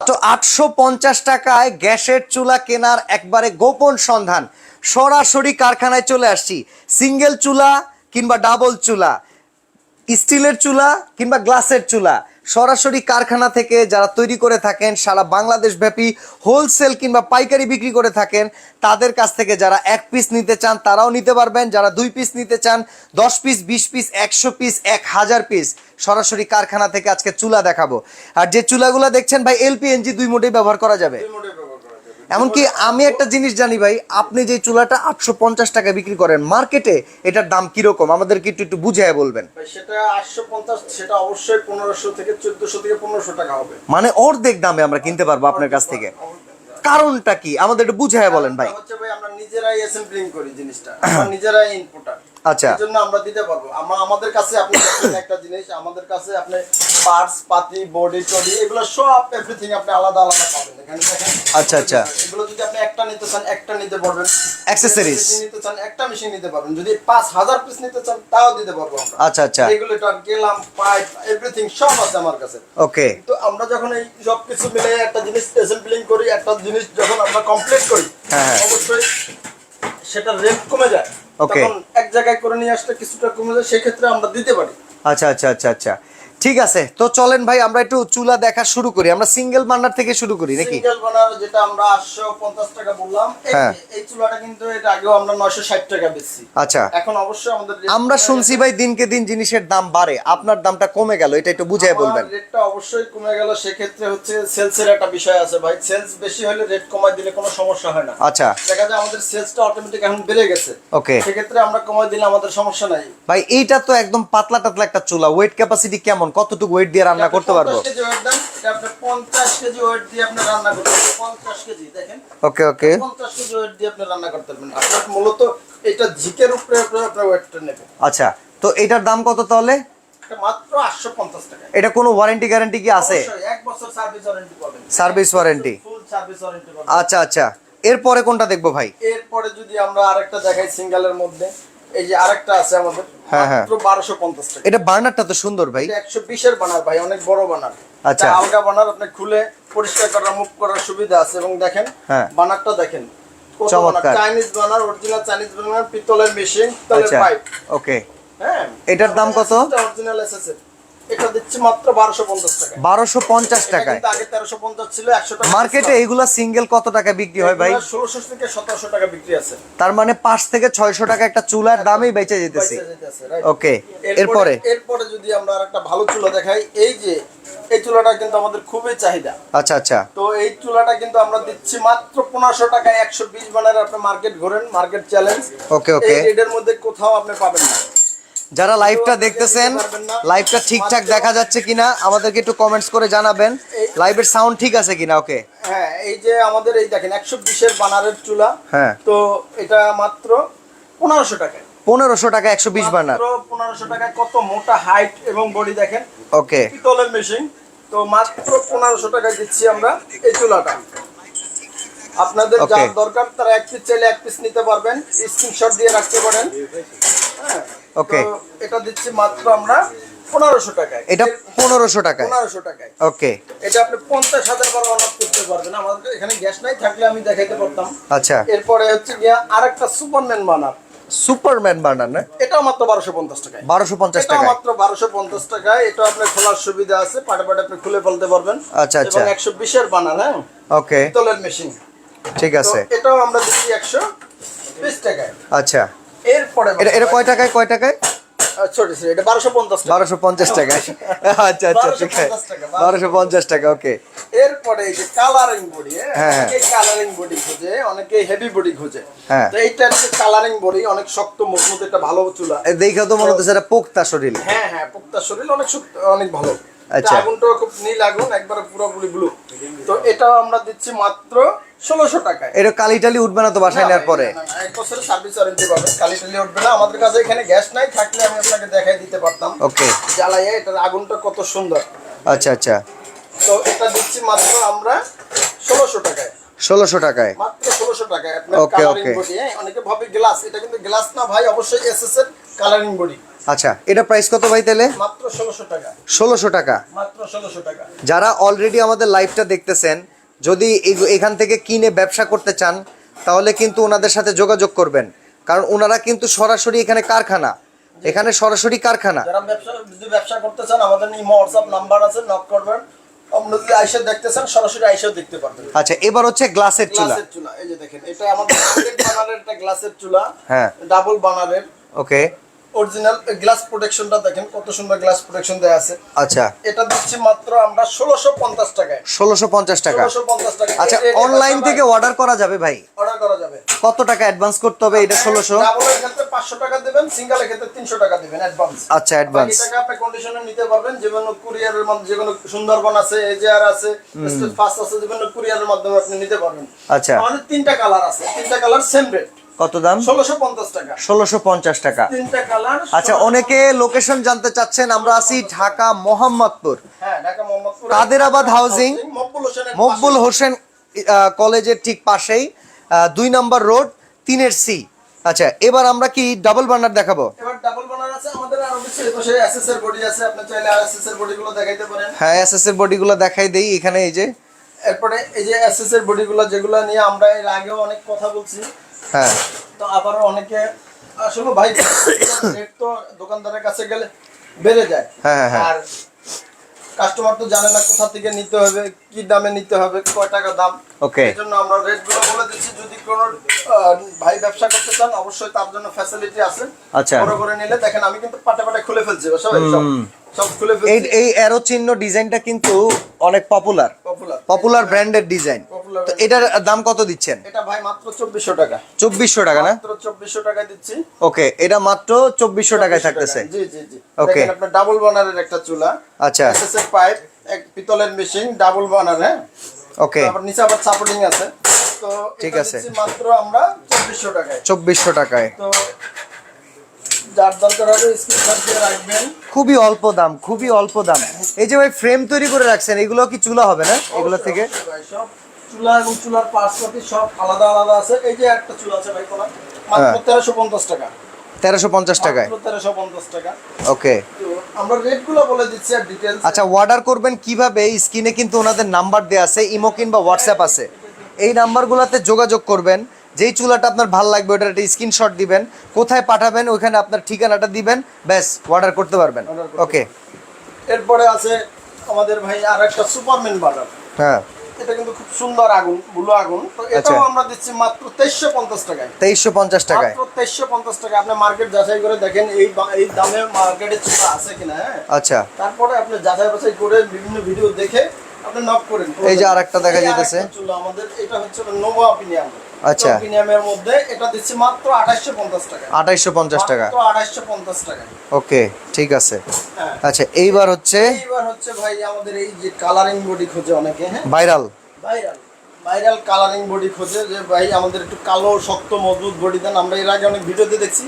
তো আটশো পঞ্চাশ টাকায় গ্যাসের চুলা কেনার একবারে গোপন সন্ধান। সরাসরি কারখানায় চলে আসছি। সিঙ্গেল চুলা কিংবা ডাবল চুলা, স্টিলের চুলা কিংবা গ্লাসের চুলা। সরাসরি কারখানা থেকে যারা তৈরি করে থাকেন, সারা বাংলাদেশ ব্যাপী হোলসেল কিংবা পাইকারি বিক্রি করে থাকেন, তাদের কাছ থেকে যারা এক পিস নিতে চান, তারাও নিতে পারবেন। যারা দুই পিস নিতে চান, দশ পিস বিশ পিস একশো পিস এক হাজার পিস সরাসরি কারখানা থেকে আজকে চুলা দেখাবো। আর যে চুলাগুলো দেখছেন, ভাই এলপিএনজি দুই মোটেই ব্যবহার করা যাবে। এমনকি আমি একটা জিনিস জানি ভাই আপনি যে চুলাটা আটশো পঞ্চাশ টাকা বিক্রি করেন মার্কেটে এটার দাম কীরকম? আমাদেরকে একটু একটু বুঝিয়ে বলবেন। সেটা আটশো পঞ্চাশ সেটা অবশ্যই পনেরোশো থেকে চোদ্দশো থেকে পনেরোশো টাকা হবে। মানে অর্ধেক দামে আমরা কিনতে পারব আপনার কাছ থেকে। কারণটা কি? আমাদের একটু বুঝায় বলেন ভাই। হচ্ছে ভাই আমরা নিজেরাই অ্যাসেম্বলিং করি জিনিসটা। আমরা নিজেরাই ইনপুটার আচ্ছা। জন্য আমরা দিতে পারব আমরা আমাদের কাছে আপনি একটা জিনিস আমাদের কাছে আপনি পার্টস পাতি বডি টডি এগুলো সব এভরিথিং আপনি আলাদা আলাদা পাবেন এখানে দেখেন আচ্ছা, আচ্ছা। এগুলো যদি আপনি একটা নিতে চান একটা নিতে পারবেন। যদি নিতে চান একটা মেশিন নিতে পারবেন যদি পাঁচ হাজার পিস নিতে চান তাও দিতে পারব আমরা আচ্ছা, আচ্ছা। রেগুলেটর গেলাম পাইপ এভরিথিং সব আছে আমার কাছে ওকে তো আমরা যখন এই সব কিছু মিলে একটা জিনিস অ্যাসেম্বলিং করি একটা জিনিস যখন আমরা কমপ্লিট করি হ্যাঁ, হ্যাঁ। অবশ্যই সেটা রেট কমে যায়. তখন এক জায়গায় করে নিয়ে আসলে কিছুটা কমে যায় সেক্ষেত্রে আমরা দিতে পারি। আচ্ছা আচ্ছা আচ্ছা আচ্ছা। ঠিক আছে তো চলেন ভাই আমরা একটু চুলা দেখা শুরু করি। আমরা সিঙ্গেল বার্নার থেকে শুরু করি নাকি? সিঙ্গেল বানার যেটা আমরা আটশো পঞ্চাশ টাকা বললাম এই- হ্যাঁ। এই চুলাটা কিন্তু এটা আগেও আমরা নয়শো ষাট টাকা বেচছি। আচ্ছা। এখন অবশ্যই আমাদের আমরা শুনছি ভাই দিনকে দিন জিনিসের দাম বাড়ে আপনার দামটা কমে গেল এটা একটু বুঝিয়ে বলবেন। রেটটা অবশ্যই কমে গেল সেক্ষেত্রে হচ্ছে সেলসের একটা বিষয় আছে ভাই। সেলস বেশি হলে রেট কমাই দিলে কোনো সমস্যা হয় না। আচ্ছা। দেখা যায় আমাদের সেলসটা অটোমেটিক এখন বেড়ে গেছে। Okay. সেক্ষেত্রে আমরা কমাই দিলে আমাদের সমস্যা নাই। ভাই এইটা তো একদম পাতলা টাতলা একটা চুলা ওয়েট ক্যাপাসিটি কেমন কতটুকু ওয়েট দিয়ে রান্না করতে পারব? 50 কেজি ওয়েট দেন এটা আপনি 50 কেজি ওয়েট দিয়ে আপনি রান্না করতে পারবেন। 50 কেজি দেখেন। ওকে ওকে 50 কেজি ওয়েট দিয়ে আপনি রান্না করতে পারবেন। আপনার মূলত এটা ঝিকের উপরে আপনি আপনার ওয়েটটা নেবেন আচ্ছা তো এটার দাম কত তাহলে? এটা মাত্র 850 টাকা। এটা কোনো ওয়ারেন্টি গ্যারান্টি কি আছে? অবশ্যই এক বছর সার্ভিস ওয়ারেন্টি আচ্ছা আচ্ছা। এরপরে কোনটা দেখব ভাই? এরপরে যদি আমরা আরেকটা দেখাই সিঙ্গেলের মধ্যে। এই যে আরেকটা আছে আমাদের হ্যাঁ, হ্যাঁ। মাত্র 1250 টাকা এটা বার্নারটা তো সুন্দর ভাই একশো 120 এর বানার ভাই অনেক বড় বানার আচ্ছা। আলগা বানার আপনি খুলে পরিষ্কার করার মুভ করার সুবিধা আছে এবং দেখেন হ্যাঁ। বানারটা দেখেন চমৎকার। Chinese burner original Chinese burner পিতলের মেশিন পিতলের আচ্ছা পাইপ ওকে হ্যাঁ এটার দাম কত? অরিজিনাল এসএস এটা দিচ্ছি মাত্র 1250 টাকা। বারোশো পঞ্চাশ এটা টাকায়। আগে 1350 ছিল 100 টাকা মার্কেটে এইগুলা সিঙ্গেল কত টাকা বিক্রি হয় ভাই? 1600 থেকে 1700 টাকা বিক্রি আছে। তার মানে পাঁচ থেকে ছয়শো টাকা একটা চুলার দামই বেঁচে যেতেছে, ওকে এরপরে এরপরে? যদি আমরা আরেকটা ভালো চুলা দেখাই এই যে এই চুলাটা কিন্তু আমাদের খুবই চাহিদা। আচ্ছা আচ্ছা। তো এই চুলাটা কিন্তু আমরা দিচ্ছি মাত্র পনেরোশো টাকায় একশো বিশ বানার আপনি মার্কেট ঘোরেন মার্কেট চ্যালেঞ্জ Okay, okay. এই রেটের মধ্যে কোথাও আপনি পাবেন না। যারা লাইভটা দেখতেছেন লাইভটা ঠিকঠাক দেখা যাচ্ছে কিনা আমাদেরকে একটু কমেন্টস করে জানাবেন। লাইভের সাউন্ড ঠিক আছে কিনা? ওকে হ্যাঁ এই যে আমাদের এই দেখেন একশো বিশের বানারের চুলা। হ্যাঁ। তো এটা মাত্র পনেরোশো টাকায়। পনেরোশো টাকা একশো বিশ মাত্র পনেরোশো টাকায় কত মোটা হাইট এবং বডি দেখেন। ওকে পিতলের মেশিন তো মাত্র পনেরোশো টাকায় দিচ্ছি আমরা এই চুলাটা। আপনাদের. যার দরকার তারা এক পিস চাইলে এক পিস নিতে পারবেন। স্ক্রিনশট দিয়ে রাখতে পারেন। হ্যাঁ। তো এটা দিচ্ছি মাত্র আমরা পনেরোশো টাকায়। এটা পনেরোশো টাকায়। পনেরোশো টাকায়। ওকে এটা আপনি পঞ্চাশ হাজার বার অনার করতে পারবেন। আমাদের এখানে গ্যাস নাই থাকলে আমি দেখাইতে পারতাম। আচ্ছা। এরপরে হচ্ছে গিয়া আরেকটা সুপারম্যান বানার। সুপারম্যান বার্নার না? এটাও মাত্র বারোশো পঞ্চাশ টাকায়। বারোশো পঞ্চাশ টাকায়। মাত্র বারোশো পঞ্চাশ টাকায়। এটা আপনার খোলার সুবিধা আছে। পাটে পাটে আপনি খুলে ফেলতে পারবেন। আচ্ছা, আচ্ছা। একশো বিশের বানান হ্যাঁ? ওকে পিতলের মেশিন ঠিক আছে। এটাও আমরা দিচ্ছি একশো বিশ টাকায়। আচ্ছা। এরপরে এটা এটা কয় টাকায় কয় টাকায়? সরি এটা বারোশো পঞ্চাশ বারোশো পঞ্চাশ আচ্ছা আচ্ছা ঠিক আছে। বারোশো পঞ্চাশ টাকা। ওকে এরপরে এই যে কালারিং বডি হ্যাঁ। কালারিং বডি খোঁজে অনেকে হেভি বডি খোঁজে। হ্যাঁ। তো এইটা হচ্ছে কালারিং বডি অনেক শক্ত মজবুত একটা ভালো চুলা। দেখে তো মনে হচ্ছে এটা পোক্তা শরীর। হ্যাঁ হ্যাঁ পুক্তা শরীর অনেক শক্ত অনেক ভালো। আচ্ছা। এটা আগুনটাও খুব নীল আগুন একবারে পুরোপুরি ব্লু তো এটাও আমরা দিচ্ছি মাত্র ষোলোশো টাকায়। এটা কালি টালি উঠবে না তো বাসায় নেওয়ার পরে? এক বছরের সার্ভিস ওয়ারেন্টি পাবেন কালি টালি উঠবে না আমাদের কাছে এখানে গ্যাস নাই থাকলে আমি আপনাকে দেখাই দিতে পারতাম। ওকে জ্বালাইয়া এটার আগুনটা কত সুন্দর। আচ্ছা আচ্ছা। তো এটা দিচ্ছি মাত্র আমরা ষোলোশো টাকায়। ষোলোশো টাকায়? মাত্র ষোলোশো টাকায়। okay. বডি হ্যাঁ অনেকে ভাবে গ্লাস এটা কিন্তু গ্লাস না ভাই অবশ্যই এসএস এর কালারিং বডি আচ্ছা এটা প্রাইস কত ভাই তাহলে? মাত্র ষোলোশো টাকা। ষোলোশো টাকা। মাত্র ষোলোশো টাকা। যারা অলরেডি আমাদের লাইভটা দেখতেছেন যদি এখান থেকে কিনে ব্যবসা করতে চান তাহলে কিন্তু ওনাদের সাথে যোগাযোগ করবেন। কারণ ওনারা কিন্তু সরাসরি এখানে কারখানা। এখানে সরাসরি কারখানা। যারা ব্যবসা যদি ব্যবসা করতে চান আমাদের হোয়াটসঅ্যাপ নাম্বার আছে নক করবেন। আপনারা দেখতে চান সরাসরি দেখতে পারবেন। আচ্ছা এবার হচ্ছে গ্লাসের চুলা। চুলা এই যে দেখেন এটা আমাদের বানারের একটা গ্লাসের চুলা। হ্যাঁ। ডাবল বানারের। ওকে। অরিজিনাল গ্লাস প্রোটেকশনটা দেখেন কত সুন্দর গ্লাস প্রোটেকশন দেয়া আছে। আচ্ছা। এটা দিচ্ছি মাত্র আমরা ষোলোশো পঞ্চাশ টাকায়। ষোলোশো পঞ্চাশ টাকা। ষোলোশো পঞ্চাশ টাকা আচ্ছা অনলাইন থেকে অর্ডার করা যাবে ভাই? অর্ডার করা যাবে। কত টাকা অ্যাডভান্স করতে হবে এটা ষোলোশো? ডাবলের ক্ষেত্রে পাঁচশো টাকা দেবেন সিঙ্গেলের ক্ষেত্রে তিনশো টাকা দেবেন অ্যাডভান্স আচ্ছা অ্যাডভান্স বাকি টাকা আপনি কন্ডিশনে নিতে পারবেন যেমন কুরিয়ারের মাধ্যমে যেগুলো সুন্দরবন আছে এজেআর আছে স্টেট ফাস্ট আছে যেগুলো কুরিয়ারের মাধ্যমে আপনি নিতে পারবেন। আচ্ছা। আমাদের তিনটা কালার আছে তিনটা কালার সেম রেট কত দাম? ষোলোশো পঞ্চাশ টাকা। আচ্ছা অনেকে লোকেশন জানতে চাচ্ছেন আমরা আছি ঢাকা মোহাম্মদপুর। হ্যাঁ ঢাকা মোহাম্মদপুর। কাদেরাবাদ হাউজিং, মকবুল হোসেন কলেজের ঠিক পাশেই। দুই নম্বর রোড তিনের সি। আচ্ছা এবার আমরা কি ডাবল বার্নার দেখাবো? এবার ডাবল বানার আছে আমাদের আরও কিছু এপাশে এসএস বডি আছে আপনি চাইলে এসএস এর দেখাইতে পারেন। হ্যাঁ এস এস এর বডিগুলো দেখাই দেই এখানে এই যে। এরপরে এই যে এসএস এর বডি গুলো যেগুলো নিয়ে আমরা এর আগেও অনেক কথা বলছি হ্যাঁ তো আবারও অনেকে আসলে ভাই রেট তো দোকানদারের কাছে গেলে বেড়ে যায় হ্যাঁ, হ্যাঁ, হ্যাঁ। আর কাস্টমার তো জানে না কোথা থেকে নিতে হবে কি দামে নিতে হবে কয় টাকা দাম Okay. এই জন্য আমরা রেটগুলো বলে দিচ্ছি যদি কোনো ভাই ব্যবসা করতে চান অবশ্যই তার জন্য ফ্যাসিলিটি আছে আচ্ছা। বড় করে নিলে দেখেন আমি কিন্তু পাটে পাটে খুলে ফেলছি সবাই এই এই অ্যারো চিহ্ন ডিজাইনটা কিন্তু অনেক পপুলার পপুলার ব্র্যান্ডের ডিজাইন তো এটার দাম কত দিচ্ছেন? এটা ভাই মাত্র চব্বিশশো টাকা। চব্বিশশো টাকা না? মাত্র চব্বিশশো টাকা দিচ্ছি। ওকে এটা মাত্র চব্বিশশো টাকায় থাকতেছে। জি জি জি. দেখেন আপনার ডাবল বানারের একটা চুলা। আচ্ছা। এসএসএর পাইপ এক পিতলের মেশিন ডাবল বানার হ্যাঁ? ওকে তারপর নিচে আবার সাপোর্টিং আছে। তো ঠিক আছে। মাত্র আমরা চব্বিশশো টাকায়। চব্বিশশো টাকায়। তো যার দরকার হবে স্ক্রিনশট দিয়ে রাখবেন। খুবই অল্প দাম খুবই অল্প দাম। এই যে ভাই ফ্রেম তৈরি করে রাখছেন এগুলো কি চুলা হবে না? এগুলো থেকে? অবশ্যই ভাই, সব চুলা এবং চুলার পার্টস সব আলাদা আলাদা আছে। এই যে একটা চুলা আছে ভাই কোনা মাত্র হ্যাঁ। টাকা। টাকায়? টাকা। ওকে। আমরা রেটগুলো বলে দিচ্ছি আর আচ্ছা অর্ডার করবেন কীভাবে? স্ক্রিনে কিন্তু ওনাদের নাম্বার আছে ইমো কিংবা হোয়াটসঅ্যাপ আছে। এই নাম্বারগুলোতে যোগাযোগ করবেন। যেই চুলাটা আপনার ভালো লাগবে ওটার একটা স্ক্রিনশট দিবেন কোথায় পাঠাবেন ওখানে আপনার ঠিকানাটা দিবেন ব্যাস অর্ডার করতে পারবেন। ওকে এরপরে আছে আমাদের ভাই আর একটা সুপারম্যান বাটার হ্যাঁ। এটা কিন্তু খুব সুন্দর আগুন বুলো আগুন। তো এটাও আচ্ছা। আমরা দিচ্ছি মাত্র তেইশশো পঞ্চাশ টাকায়। তেইশশো পঞ্চাশ টাকায়। মাত্র তেইশশো পঞ্চাশ টাকা আপনি মার্কেট যাচাই করে দেখেন এই এই দামে মার্কেটে চুলা আছে কিনা হ্যাঁ? আচ্ছা। তারপরে আপনি যাচাই বাছাই করে বিভিন্ন ভিডিও দেখে আপনি নক করেন। এই যে আরেকটা দেখা। আরেকটা চুলা আমাদের এটা হচ্ছে নোভা অপিনিয়াম আচ্ছা। অপিনিয়ামের মধ্যে এটা দিচ্ছি মাত্র আঠাশশো পঞ্চাশ টাকা। আঠাইশশো পঞ্চাশ টাকা। মাত্র আঠাশশো পঞ্চাশ টাকা। ওকে ঠিক আছে। হ্যাঁ। আচ্ছা এইবার হচ্ছে? এইবার হচ্ছে ভাই আমাদের এই যে কালারিং বডি খোঁজে অনেকে হ্যাঁ? Viral. Viral. Viral colouring body খোঁজে যে ভাই আমাদের একটু কালো শক্ত মজবুত বডি দেন। আমরা এর আগে অনেক ভিডিওতে দেখছি।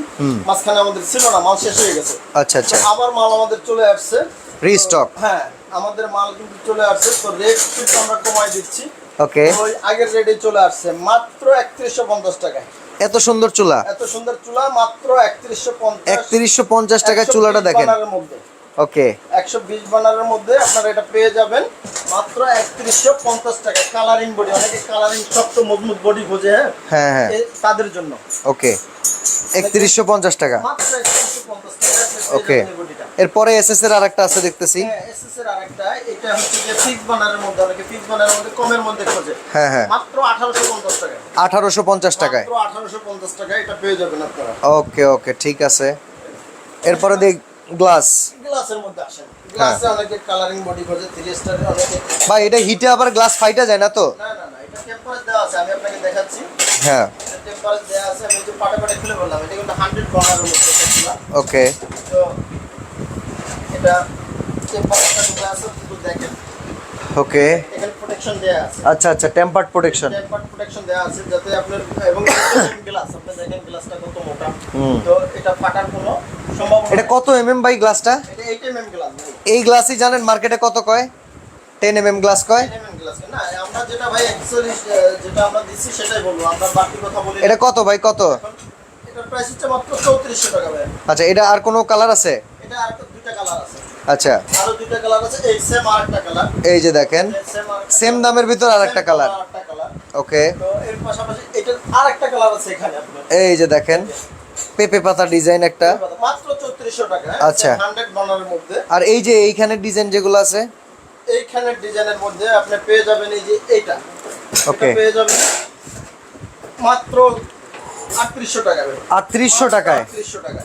মাঝখানে আমাদের ছিল না মাল শেষ হয়ে গেছে। আচ্ছা আচ্ছা। আবার মাল আমাদের চলে আসছে। রিস্টক হ্যাঁ আমাদের মাল কিন্তু চলে আসছে। তো রেট কিন্তু আমরা কমাই দিচ্ছি। ওকে ওই আগের রেটে চলে আসছে মাত্র একত্রিশশো পঞ্চাশ টাকায়। এত সুন্দর চুলা? এত সুন্দর চুলা মাত্র একত্রিশশো একত্রিশশো পঞ্চাশ টাকায় চুলাটা দেখেন। ওকে একশো বিশ বানারের মধ্যে আপনারা এটা পেয়ে যাবেন। মাত্র একত্রিশশো পঞ্চাশ টাকা। কালারিং বডি অনেকে কালারিং শক্ত মজবুত বডি খোঁজে হ্যাঁ? হ্যাঁ হ্যাঁ। তাদের জন্য। ওকে একত্রিশশো পঞ্চাশ টাকা। মাত্র একত্রিশশো পঞ্চাশ টাকা ওকে। এরপরে এস এস এর আরেকটা আছে দেখতেছি। হ্যাঁ এসএস এর আরেকটা। এটা হচ্ছে যে ফিক্স বানারের মধ্যে অনেকে ফিক্স বানারের মধ্যে কমের মধ্যে খোঁজে। হ্যাঁ হ্যাঁ। মাত্র আঠারোশো পঞ্চাশ টাকা। আঠারোশো পঞ্চাশ টাকায়। মাত্র আঠারোশো পঞ্চাশ টাকা এটা পেয়ে যাবেন আপনারা। ওকে ওকে ঠিক আছে। এরপরে দেখ গ্লাস। গ্লাসের মধ্যে আসেন। গ্লাসে অনেকে কালারিং বডি খোঁজে থ্রি স্টারের অনেকে ভাই এটা হিটে আবার গ্লাস ফাইটা যায় না তো? না না না এটা টেম্পারেচার দেওয়া আছে আমি আপনাকে দেখাচ্ছি। হ্যাঁ। টেম্পারেচার দেওয়া আছে আমি যে পাটে পাটে খুলে বললাম। এটা কিন্তু হান্ড্রেড বানারের মধ্যে ওকে তো এটা টেম্পারেচার দেওয়া আছে কিন্তু দেখেন। ওকে এখানে প্রোটেকশন আছে। আচ্ছা আচ্ছা টেম্পার্ড প্রোটেকশন টেম্পার প্রোটেকশন আছে যাতে আপনার এবং গ্লাস আপনি দেখেন গ্লাসটা কত মোটা। তো এটা ফাটার কোনো এটা কত এমএম বাই গ্লাসটা এটা 8 গ্লাস এই গ্লাসই জানেন মার্কেটে কত কয়? টেন এমএম গ্লাস কয়? 8 গ্লাস না আমরা যেটা ভাই অ্যাকচুয়ালি যেটা আমরা দিচ্ছি সেটাই বলব। আমরা বাকি কথা বলি না। এটা কত ভাই কত? আচ্ছা এটা আর কোনো কালার আছে? আচ্ছা। এই যে দেখেন সেম দামের ভিতর আর একটা কালার ওকে এই যে দেখেন পেঁপে পাতা ডিজাইন একটা। মাত্র চৌত্রিশশো টাকা। আচ্ছা। হান্ড্রেড বানারের মধ্যে। আর এই যে এইখানে ডিজাইন যেগুলো আছে? এইখানের ডিজাইনের মধ্যে আপনি পেয়ে যাবেন এই যে এইটা. এটা পেয়ে যাবেন মাত্র আটত্রিশশো টাকা ভাই। আটত্রিশশো টাকায়? আটত্রিশশো টাকা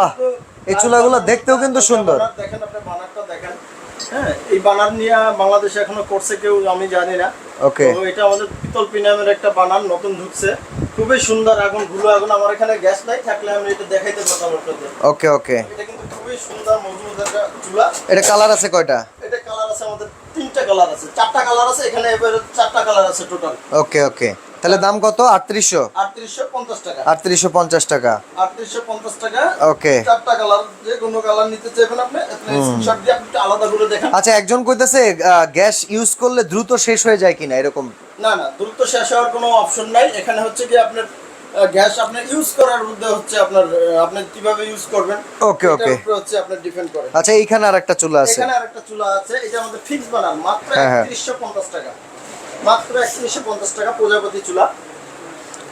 বাহ, এই চুলাগুলো দেখতেও কিন্তু সুন্দর। দেখেন আপনি বানারটা দেখেন। হ্যাঁ এই বানার নিয়ে বাংলাদেশে এখনও করছে কেউ আমি জানি না। ওকে তো এটা আমাদের পিতল পিনামের একটা বানার নতুন ঢুকছে। খুবই সুন্দর আগুনগুলো আগুন। আমার এখানে গ্যাস নাই থাকলে আমি এটা দেখাইতে পারতাম আপনাদের। ওকে ওকে। এটা কিন্তু খুবই সুন্দর মজবুত একটা চুলা। এটা কালার আছে কয়টা? এটা কালার আছে আমাদের তিনটা কালার আছে। চারটা কালার আছে এখানে এবারে চারটা কালার আছে টোটাল ওকে ওকে। তাহলে দাম কত? আটত্রিশশো? আটত্রিশশো পঞ্চাশ টাকা। আটত্রিশশো পঞ্চাশ টাকা। টাকা। ওকে। চারটা কালার যে কোনো কালার নিতে চাইবেন আপনি স্ক্রিনশট দিয়ে আপনি আলাদা করে দেখেন। আচ্ছা একজন কইতেছে গ্যাস ইউজ করলে দ্রুত শেষ হয়ে যায় কিনা এরকম না না দ্রুত শেষ হওয়ার কোনো অপশন নাই। এখানে হচ্ছে কি আপনার গ্যাস আপনি ইউজ করার মধ্যে হচ্ছে আপনার আপনি কীভাবে ইউজ করবেন? Okay. উপরে হচ্ছে আপনার ডিপেন্ড করে। আচ্ছা এইখানে আর একটা চুলা আছে। এখানে আরেকটা চুলা আছে। এটা আমাদের ফিক্স বানান মাত্র হ্যাঁ, হ্যাঁ। একত্রিশশো পঞ্চাশ টাকা। মাত্র একত্রিশশো পঞ্চাশ টাকা প্রজাপতি চুলা।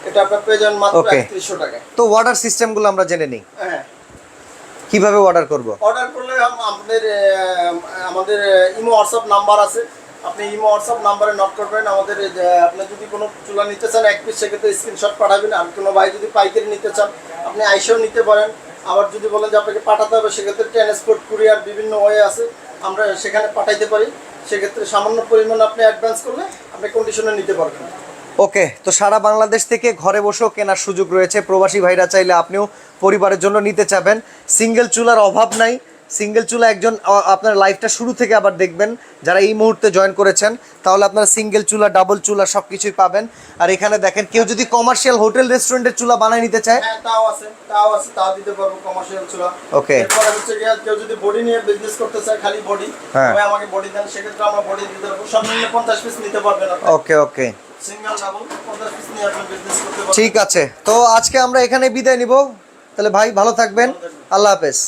এটা আপনার পেয়ে যাবেন মাত্র Okay. টাকা তো ওয়াটার সিস্টেমগুলো আমরা জেনে নিই। হ্যাঁ। কীভাবে অর্ডার করব? অর্ডার করলে আম- আমাদের আমাদের ইমো হোয়াটসঅ্যাপ নাম্বার আছে। আপনি ইমো হোয়াটসঅ্যাপ নাম্বারে নক করবেন, আমাদের আপনি যদি কোনো চুলা নিতে চান, এক পিস সেক্ষেত্রে স্ক্রিনশট পাঠাবেন। আর কোনো ভাই যদি পাইকারি নিতে চান, আপনি আইসেও নিতে পারেন। আবার যদি বলেন যে আপনাকে পাঠাতে হবে, সেক্ষেত্রে ট্রান্সপোর্ট কুরিয়ার বিভিন্ন ওয়ে আছে, আমরা সেখানে পাঠাইতে পারি। সেক্ষেত্রে সামান্য পরিমাণ আপনি অ্যাডভান্স করলে আপনি কন্ডিশনে নিতে পারবেন। ওকে তো সারা বাংলাদেশ থেকে ঘরে বসেও কেনার সুযোগ রয়েছে। প্রবাসী ভাইরা চাইলে আপনিও পরিবারের জন্য নিতে চাবেন। সিঙ্গেল চুলার অভাব নাই। সিঙ্গেল চুলা একজন আপনার লাইফটা শুরু থেকে আবার দেখবেন যারা এই মুহূর্তে জয়েন করেছেন তাহলে আপনারা সিঙ্গেল চুলা ডাবল চুলা সব কিছুই পাবেন। আর এখানে দেখেন কেউ যদি কমার্শিয়াল হোটেল রেস্টুরেন্টের চুলা বানায় নিতে চায়। হ্যাঁ তাও আছে তাও আছে তাও দিতে পারব কমার্শিয়াল চুলা। Okay. এরপরে হচ্ছে গিয়ে কেউ যদি বডি নিয়ে বিজনেস করতে চায় খালি বডি হ্যাঁ। আমাকে বডি দেন সেক্ষেত্রে আমরা বডি দিতে পারব। সর্বনিম্ন পঞ্চাশ পিস নিতে পারবেন ওকে ওকে সিঙ্গেল ডাবল পঞ্চাশ পিস নিয়ে আপনি বিজনেস করতে পারবেন। ঠিক আছে। তো আজকে আমরা এখানে বিদায় নিব। তাহলে ভাই ভালো থাকবেন। আল্লাহ হাফেজ।